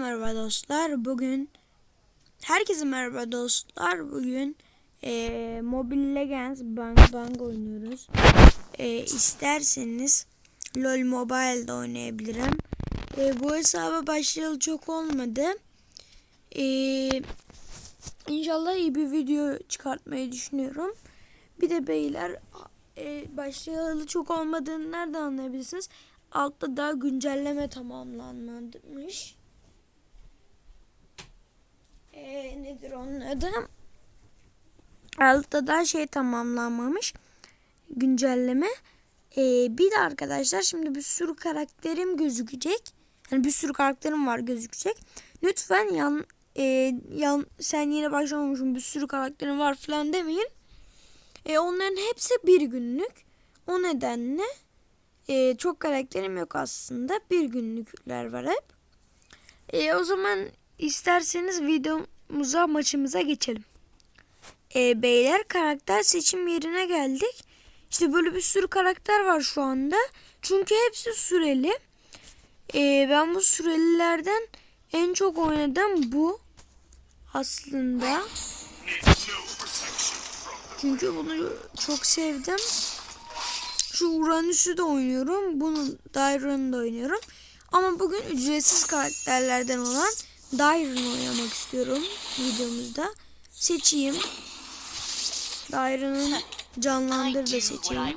Merhaba dostlar. Bugün herkese merhaba dostlar. Bugün eee Mobile Legends Bang Bang oynuyoruz. Eee isterseniz LoL Mobile'da oynayabilirim. Eee, bu hesaba başlayalı çok olmadı. Eee İnşallah iyi bir video çıkartmayı düşünüyorum. Bir de beyler e, başlayalı çok olmadığını nereden anlayabilirsiniz? Altta daha güncelleme tamamlanmamış. E, nedir onun adı? Altta da şey tamamlanmamış. Güncelleme. E, bir de arkadaşlar şimdi bir sürü karakterim gözükecek. Yani bir sürü karakterim var gözükecek. Lütfen yan, e, yan sen yine başlamamışsın bir sürü karakterin var falan demeyin. E, onların hepsi bir günlük. O nedenle e, çok karakterim yok aslında. Bir günlükler var hep. E, o zaman isterseniz videomuza maçımıza geçelim. E, beyler karakter seçim yerine geldik. İşte böyle bir sürü karakter var şu anda. Çünkü hepsi süreli. E, ben bu sürelilerden en çok oynadığım bu aslında. Çünkü bunu çok sevdim. Şu Uranüs'ü de oynuyorum. Bunu Dairon'u da oynuyorum. Ama bugün ücretsiz karakterlerden olan Dairon'u oynamak istiyorum videomuzda. Seçeyim. Dairon'un canlandır da seçeyim.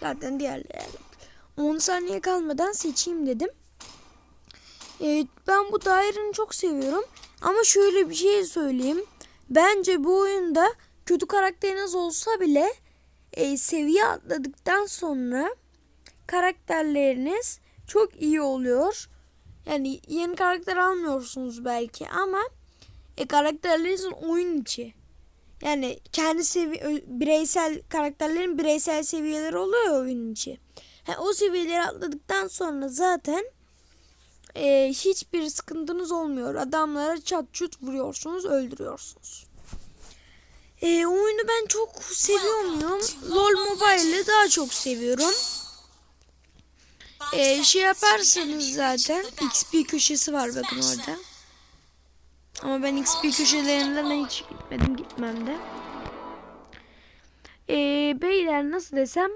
Zaten diğerleri. 10 saniye kalmadan seçeyim dedim. Ee, ben bu Dairon'u çok seviyorum. Ama şöyle bir şey söyleyeyim. Bence bu oyunda kötü karakteriniz olsa bile e, seviye atladıktan sonra karakterleriniz çok iyi oluyor. Yani yeni karakter almıyorsunuz belki ama e, karakterlerinizin oyun içi. Yani kendi sevi bireysel karakterlerin bireysel seviyeleri oluyor ya oyun içi. Ha, o seviyeleri atladıktan sonra zaten e, hiçbir sıkıntınız olmuyor. Adamlara çat çut vuruyorsunuz, öldürüyorsunuz. E, oyunu ben çok seviyorum. LoL Mobile'ı daha çok seviyorum. E, şey yaparsanız zaten XP köşesi var bakın orada. Ama ben XP köşelerinden hiç gitmedim gitmem de. E, beyler nasıl desem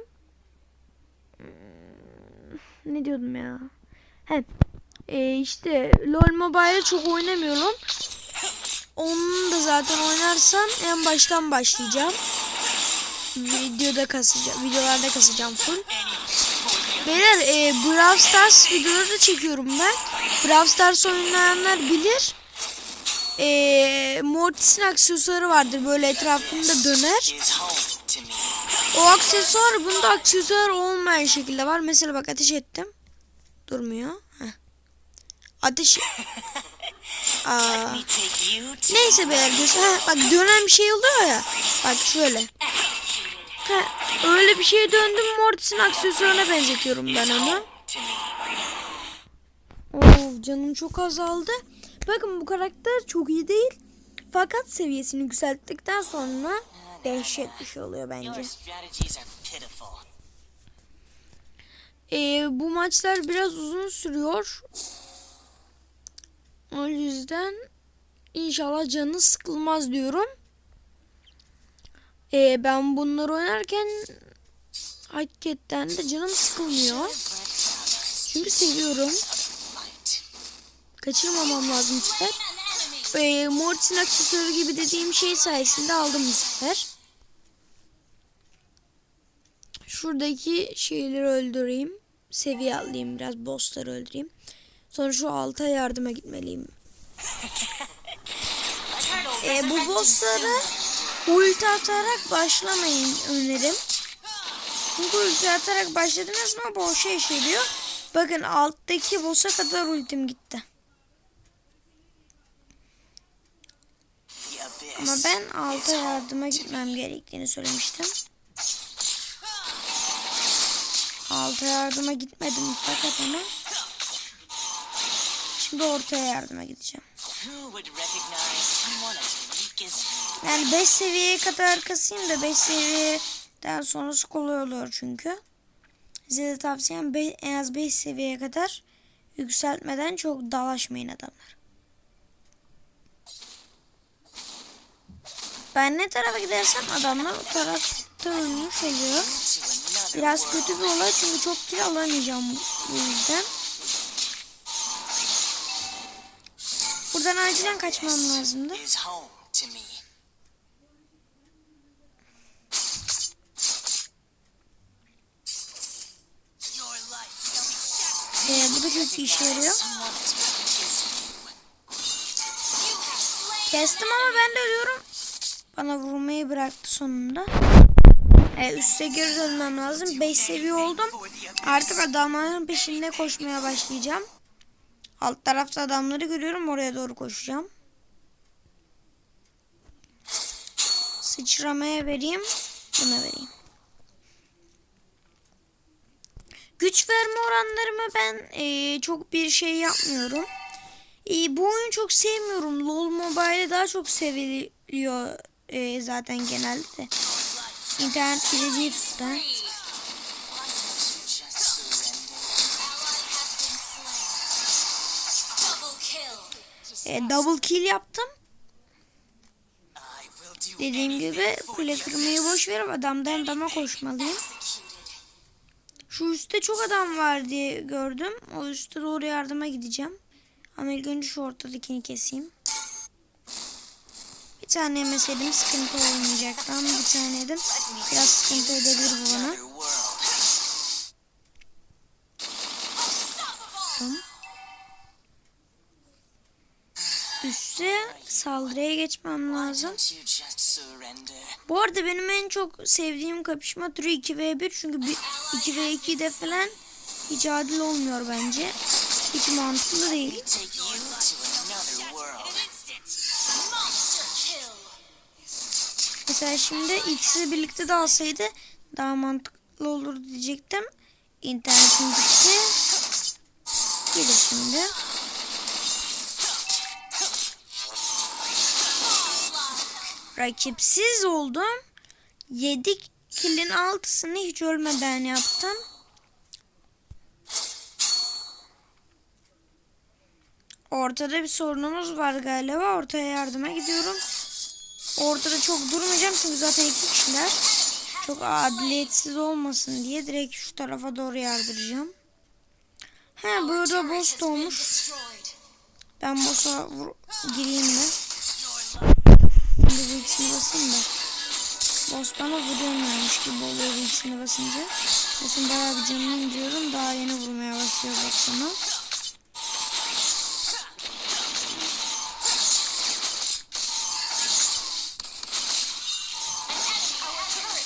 hmm, ne diyordum ya? He, e, işte LoL Mobile'ı çok oynamıyorum. Onu da zaten oynarsam en baştan başlayacağım. Videoda kasacağım. Videolarda kasacağım full. Beyler e, Brawl Stars videoları da çekiyorum ben. Brawl Stars oynayanlar bilir. E, Mortis'in aksesuarı vardır. Böyle etrafında döner. O aksesuar bunda aksesuar olmayan şekilde var. Mesela bak ateş ettim. Durmuyor. Heh. Ateş Aa. Neyse beyler ha, bak dönen bir şey oluyor ya. Bak şöyle. Ha, öyle bir şeye döndüm Mortis'in aksesuarına benzetiyorum ben onu. Oo, canım çok azaldı. Bakın bu karakter çok iyi değil. Fakat seviyesini yükselttikten sonra dehşet bir şey oluyor bence. Ee, bu maçlar biraz uzun sürüyor. O yüzden inşallah canı sıkılmaz diyorum. Ee, ben bunları oynarken hakikaten de canım sıkılmıyor. Çünkü seviyorum. Kaçırmamam lazım sefer. Ee, Mortis'in aksesuarı gibi dediğim şey sayesinde aldım bu sefer. Şuradaki şeyleri öldüreyim. Seviye alayım biraz. Bossları öldüreyim. Sonra şu alta yardıma gitmeliyim. e, bu bosslara ulti atarak başlamayın önerim. Çünkü ulti atarak başladınız mı boşa işeliyor. Bakın alttaki boss'a kadar ultim gitti. Ama ben alta yardıma gitmem gerektiğini söylemiştim. Alta yardıma gitmedim fakat ama Şimdi ortaya yardıma gideceğim. Yani 5 seviyeye kadar kasayım da 5 seviyeden sonrası kolay oluyor çünkü. Size de tavsiyem en az 5 seviyeye kadar yükseltmeden çok dalaşmayın adamlar. Ben ne tarafa gidersem adamlar o tarafta ölmüş oluyor. Biraz kötü bir olay çünkü çok kill alamayacağım bu yüzden. Buradan acilen kaçmam lazımdı. Ee, bu da çok işe yarıyor. Kestim ama ben de ölüyorum. Bana vurmayı bıraktı sonunda. Ee, üste geri dönmem lazım. 5 seviye oldum. Artık adamların peşinde koşmaya başlayacağım. Alt tarafta adamları görüyorum. Oraya doğru koşacağım. Sıçramaya vereyim. Buna vereyim. Güç verme oranlarımı ben eee, çok bir şey yapmıyorum. Eee, bu oyunu çok sevmiyorum. LoL Mobile daha çok seviliyor eee, zaten genelde de. İnternet bilediği tuttu. E, double kill yaptım. Dediğim gibi kule kırmayı boş verip adamdan adama koşmalıyım. Şu üstte çok adam var diye gördüm. O üstte doğru yardıma gideceğim. Ama ilk önce şu ortadakini keseyim. Bir tane yemeseydim sıkıntı olmayacaktı ama bir tane yedim. Biraz sıkıntı edebilir bu bana. Saldırıya geçmem lazım. Bu arada benim en çok sevdiğim kapışma türü 2v1 çünkü bir 2v2'de falan hiç adil olmuyor bence. Hiç mantıklı değil. Mesela şimdi ikisi birlikte de alsaydı daha mantıklı olur diyecektim. İnternetim gitti. Gelir şimdi. Rakipsiz oldum. 7 killin altısını hiç ölmeden yaptım. Ortada bir sorunumuz var galiba. Ortaya yardıma gidiyorum. Ortada çok durmayacağım çünkü zaten iki kişiler. Çok adiliyetsiz olmasın diye direkt şu tarafa doğru yardıracağım. He burada boss doğmuş. Ben boss'a gireyim mi? İkisini basayım da. Boss bana vuruyormuş gibi oluyor ikisini basınca. Boss'un bayağı bir canını indiriyorum. Daha yeni vurmaya başlıyor boss bana.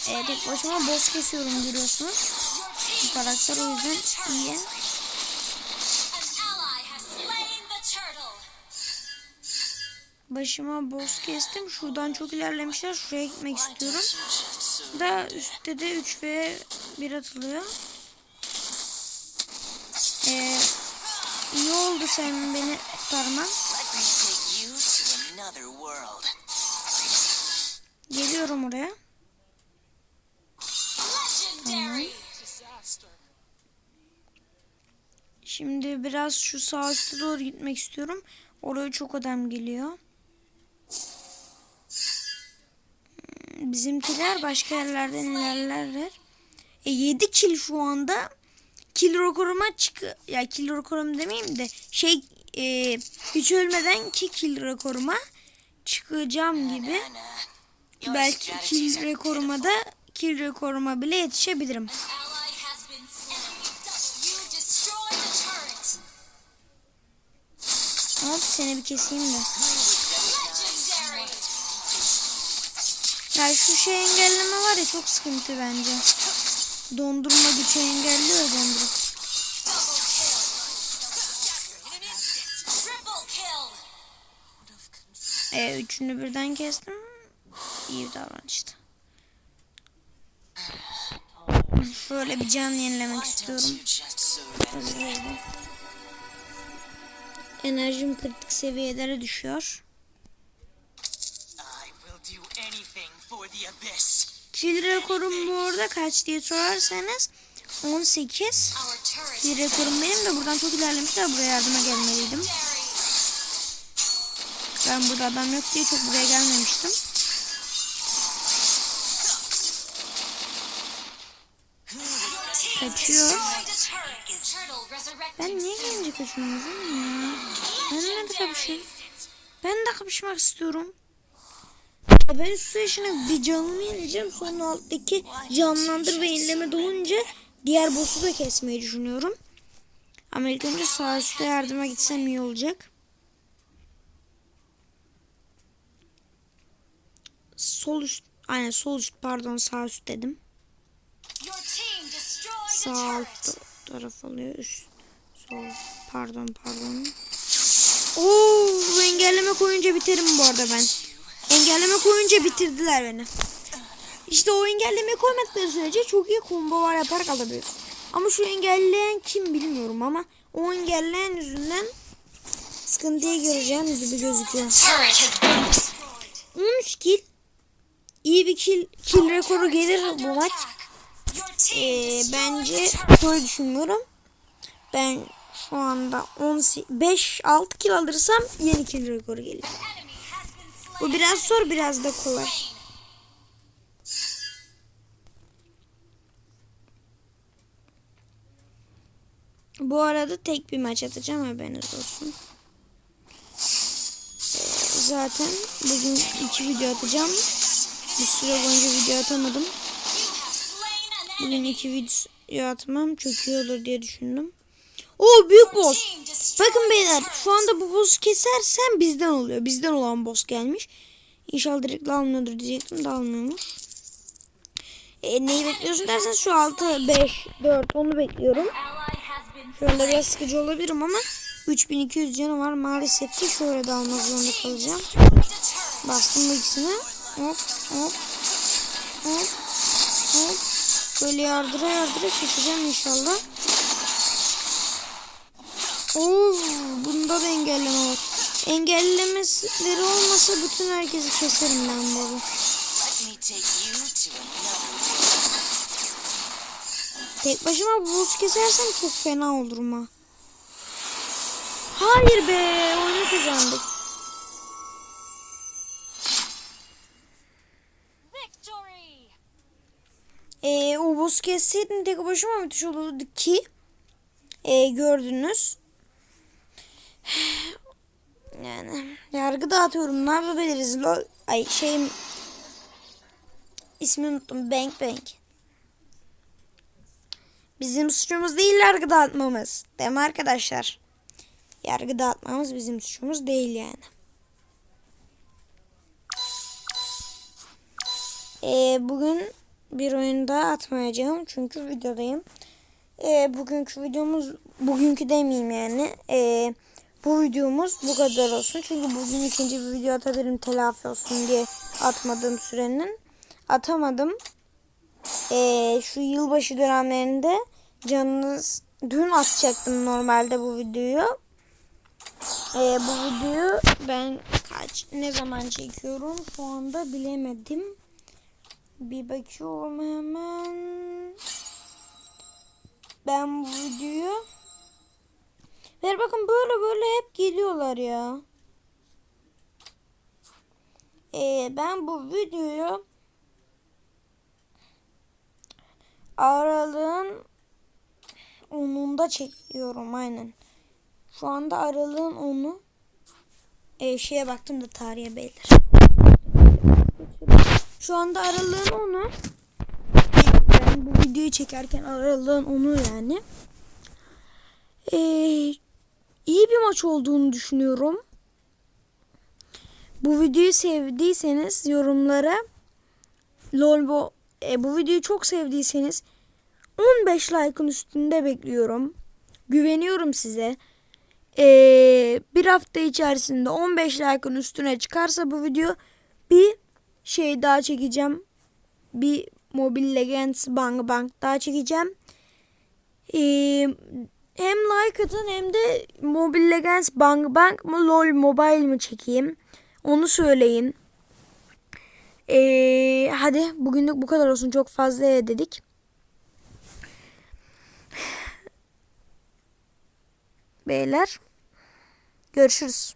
Evet başıma boss kesiyorum görüyorsunuz. Bu karakter o yüzden iyi. Başıma boss kestim. Şuradan çok ilerlemişler. Şuraya gitmek istiyorum. Da üstte de 3 ve 1 atılıyor. Ee, iyi oldu sen beni kurtarman. Geliyorum oraya. Şimdi biraz şu sağ üstte doğru gitmek istiyorum. Oraya çok adam geliyor. Bizimkiler başka yerlerden ilerlerler. E 7 kill şu anda. Kill rekoruma çık ya kill rekorum demeyeyim de şey e, hiç ölmeden 2 kill rekoruma çıkacağım gibi. Belki are rekoruma da kill rekoruma bile yetişebilirim. Hop seni bir keseyim de. Ya şu şey engelleme var ya çok sıkıntı bence. Dondurma gücü engelliyor ya dondurup. E, üçünü birden kestim. İyi bir davranıştı. Şöyle bir can yenilemek istiyorum. Enerjim kritik seviyelere düşüyor. Kill rekorum bu arada kaç diye sorarsanız 18. Our turret Bir rekorum benim de buradan çok ilerlemişler. Buraya yardıma gelmeliydim. Ben burada adam yok diye çok buraya gelmemiştim. Kaçıyor. Ben niye gelince kaçıyorum. Ben de kapışayım. Ben de kapışmak istiyorum. Ben su yaşına bir canımı yeneceğim. Sonra alttaki canlandır ve yenileme dolunca diğer boss'u da kesmeyi düşünüyorum. Ama ilk önce sağ üstte yardıma gitsem iyi olacak. Sol üst, aynen sol üst pardon sağ üst dedim. Sağ alt taraf oluyor üst sol pardon pardon. Oo engelleme koyunca biterim bu arada ben. Engelleme koyunca bitirdiler beni. İşte o engelleme koymadıkları sürece çok iyi kombolar yaparak alabiliyorsun. Ama şu engelleyen kim bilmiyorum ama o engelleyen yüzünden sıkıntıyı göreceğim gibi gözüküyor. turret has been 13 kill. İyi bir kill, kill rekoru gelir bu maç. Ee, bence şöyle düşünüyorum. Ben şu anda 5-6 kill alırsam yeni kill rekoru gelir. Bu biraz zor biraz da kolay. Bu arada tek bir maç atacağım haberiniz olsun. Ee, zaten bugün iki video atacağım. Bir süre boyunca video atamadım. Bugün iki video atmam çok iyi olur diye düşündüm. Oo büyük boss. Bakın beyler şu anda bu boss'u kesersen bizden oluyor. Bizden olan boss gelmiş. İnşallah direkt almıyordur diyecektim de almıyormuş. E, neyi bekliyorsun dersen şu 6, 5, 4 onu bekliyorum. Anda biraz sıkıcı olabilirim ama 3200 canı var. Maalesef ki şöyle de almak zorunda kalacağım. Bastım bu ikisine. Hop hop hop hop. Böyle yardıra yardıra keseceğim inşallah. Oo, da engelleme var. Engellemeleri olmasa bütün herkesi keserim ben another Tek başıma bu boss kesersem çok fena olurum ha. Hayır be oyunu kazandık. Ee, o boss kesseydim tek başıma müthiş olurdu ki ee, gördünüz. Yani yargı dağıtıyorum. Ne yapabiliriz? Lol. Ay şeyim ismini unuttum. Bank Bank. Bizim suçumuz değil yargı dağıtmamız. Değil mi arkadaşlar? Yargı dağıtmamız bizim suçumuz değil yani. Ee, bugün bir oyun daha atmayacağım çünkü videodayım. Ee, bugünkü videomuz bugünkü demeyeyim yani. Ee, bu videomuz bu kadar olsun. Çünkü bugün ikinci bir video atabilirim telafi olsun diye atmadığım sürenin. Atamadım. Ee, şu yılbaşı dönemlerinde canınız dün atacaktım normalde bu videoyu. Ee, bu videoyu ben kaç ne zaman çekiyorum şu anda bilemedim. Bir bakıyorum hemen. Ben bu videoyu Ver bakın böyle böyle hep geliyorlar ya. Ee, ben bu videoyu aralığın 10'unda çekiyorum aynen. Şu anda aralığın 10'u. Ee, şeye baktım da tarihe beyler. Şu anda aralığın 10'u. Ben bu videoyu çekerken aralığın 10'u yani. Ee, iyi bir maç olduğunu düşünüyorum. Bu videoyu sevdiyseniz yorumlara lolbo e, bu videoyu çok sevdiyseniz 15 like'ın üstünde bekliyorum. Güveniyorum size. Ee, bir hafta içerisinde 15 like'ın üstüne çıkarsa bu video bir şey daha çekeceğim. Bir Mobile Legends Bang Bang daha çekeceğim. Ee, hem like atın hem de Mobile Legends Bang Bang mı LOL Mobile mi çekeyim? Onu söyleyin. Ee, hadi bugünlük bu kadar olsun. Çok fazla dedik. Beyler görüşürüz.